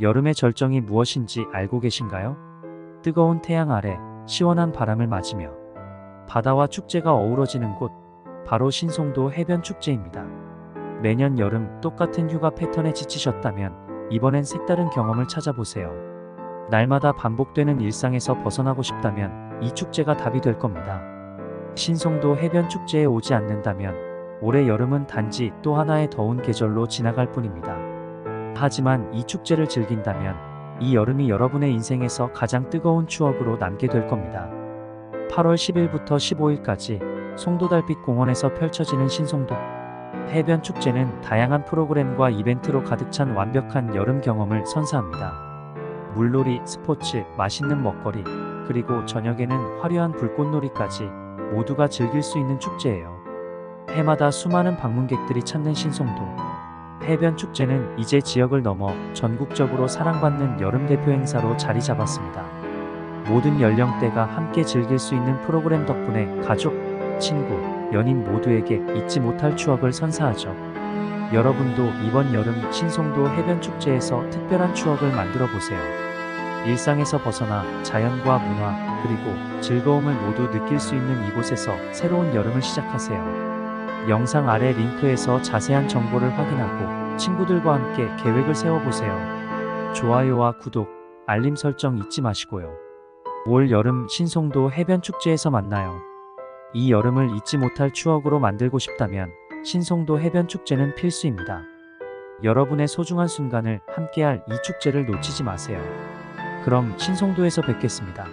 여름의 절정이 무엇인지 알고 계신가요? 뜨거운 태양 아래 시원한 바람을 맞으며 바다와 축제가 어우러지는 곳, 바로 신송도 해변 축제입니다. 매년 여름 똑같은 휴가 패턴에 지치셨다면 이번엔 색다른 경험을 찾아보세요. 날마다 반복되는 일상에서 벗어나고 싶다면 이 축제가 답이 될 겁니다. 신송도 해변 축제에 오지 않는다면 올해 여름은 단지 또 하나의 더운 계절로 지나갈 뿐입니다. 하지만 이 축제를 즐긴다면 이 여름이 여러분의 인생에서 가장 뜨거운 추억으로 남게 될 겁니다. 8월 10일부터 15일까지 송도달빛 공원에서 펼쳐지는 신송도 해변 축제는 다양한 프로그램과 이벤트로 가득 찬 완벽한 여름 경험을 선사합니다. 물놀이, 스포츠, 맛있는 먹거리, 그리고 저녁에는 화려한 불꽃놀이까지 모두가 즐길 수 있는 축제예요. 해마다 수많은 방문객들이 찾는 신송도 해변 축제는 이제 지역을 넘어 전국적으로 사랑받는 여름 대표 행사로 자리 잡았습니다. 모든 연령대가 함께 즐길 수 있는 프로그램 덕분에 가족, 친구, 연인 모두에게 잊지 못할 추억을 선사하죠. 여러분도 이번 여름 신송도 해변 축제에서 특별한 추억을 만들어 보세요. 일상에서 벗어나 자연과 문화, 그리고 즐거움을 모두 느낄 수 있는 이곳에서 새로운 여름을 시작하세요. 영상 아래 링크에서 자세한 정보를 확인하고 친구들과 함께 계획을 세워보세요. 좋아요와 구독, 알림 설정 잊지 마시고요. 올 여름 신송도 해변 축제에서 만나요. 이 여름을 잊지 못할 추억으로 만들고 싶다면 신송도 해변 축제는 필수입니다. 여러분의 소중한 순간을 함께할 이 축제를 놓치지 마세요. 그럼 신송도에서 뵙겠습니다.